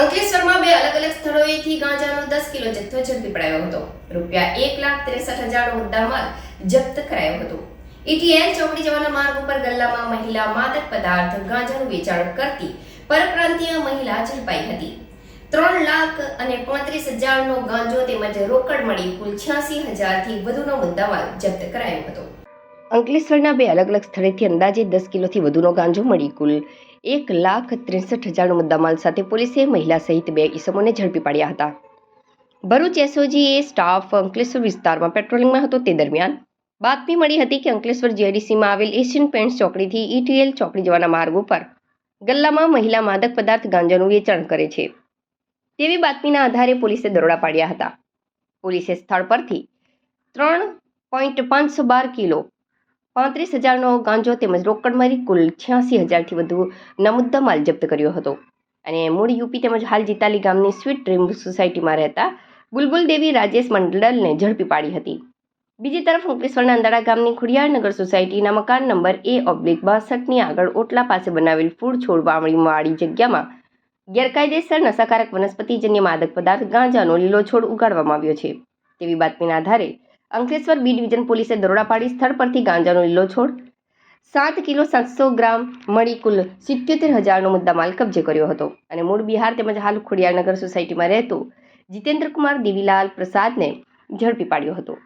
અંકલેશ્વરમાં બે અલગ અલગ સ્થળોએથી ગાંજાનો દસ કિલો જથ્થો ઝડપી પડાયો હતો. રૂપિયા એક લાખ ત્રેસઠ હજારનો મુદ્દામાલ જપ્ત કરાયો હતો. ઈટીએલ ચોકડી જવાના માર્ગ ઉપર ગલ્લામાં મહિલા માદક પદાર્થ ગાંજાનું વેચાણ કરતી પરપ્રાંતીય મહિલા ઝડપાઈ હતી. ત્રણ લાખ અને પાંત્રીસ હજારનો ગાંજો તેમજ રોકડ મળી કુલ છ્યાસી હજારથી વધુનો મુદ્દામાલ જપ્ત કરાયો હતો. અંકલેશ્વરના બે અલગ અલગ સ્થળેથી અંદાજે દસ કિલોથી વધુનો ગાંજો મળી કુલ એક લાખ ત્રેસઠ હજારનો મુદ્દામાલ સાથે પોલીસે મહિલા સહિત બે ઈસમોને ઝડપી પાડ્યા હતા. ભરૂચ એસઓજીએ સ્ટાફ અંકલેશ્વર વિસ્તારમાં પેટ્રોલિંગમાં હતો તે દરમિયાન બાતમી મળી હતી કે અંકલેશ્વર જીઆઈડીસીમાં આવેલ એશિયન પેન્ટ્સ ચોકડીથી ઈટીએલ ચોકડી જવાના માર્ગ ઉપર ગલ્લામાં મહિલા માદક પદાર્થ ગાંજાનું વેચાણ કરે છે. તેવી બાતમીના આધારે પોલીસે દરોડા પાડ્યા હતા. પોલીસે સ્થળ પરથી ત્રણ પોઈન્ટ પાંચસો બાર કિલો પાંત્રીસ હજારનો ગાંજો તેમજ રોકડ મળી કુલ છ્યાસી હજારથી વધુ નમુદ્દા માલ જપ્ત કર્યો હતો. અને મૂળ યુપી તેમજ હાલ જીતાલી ગામની સ્વીટ ડ્રીમ સોસાયટીમાં રહેતા બુલબુલ દેવી રાજેશ મંડલને ઝડપી પાડી હતી. બીજી તરફ અંકલેશ્વરના અંદાડા ગામની ખુડિયારનગર સોસાયટીના મકાન નંબર એ ઓબ્લિક બાસઠની આગળ ઓટલા પાસે બનાવેલ ફૂડ છોડ વાવણીવાળી જગ્યામાં ગેરકાયદેસર નશાકારક વનસ્પતિજન્ય માદક પદાર્થ, ગાંજાનો લીલો છોડ ઉગાડવામાં આવ્યો છે. તેવી બાતમીના આધારે અંકલેશ્વર બી ડિવિઝન પોલીસે દરોડા પાડી સ્થળ પરથી ગાંજાનો લીલો છોડ. સાત કિલો સાતસો ગ્રામ મળી કુલ સિત્યોતેર હજારનો મુદ્દામાલ કબજે કર્યો હતો અને મૂળ બિહાર તેમજ હાલ ખોડિયારનગર સોસાયટીમાં રહેતો જીતેન્દ્ર કુમાર દેવીલાલ પ્રસાદને ઝડપી પાડ્યો હતો.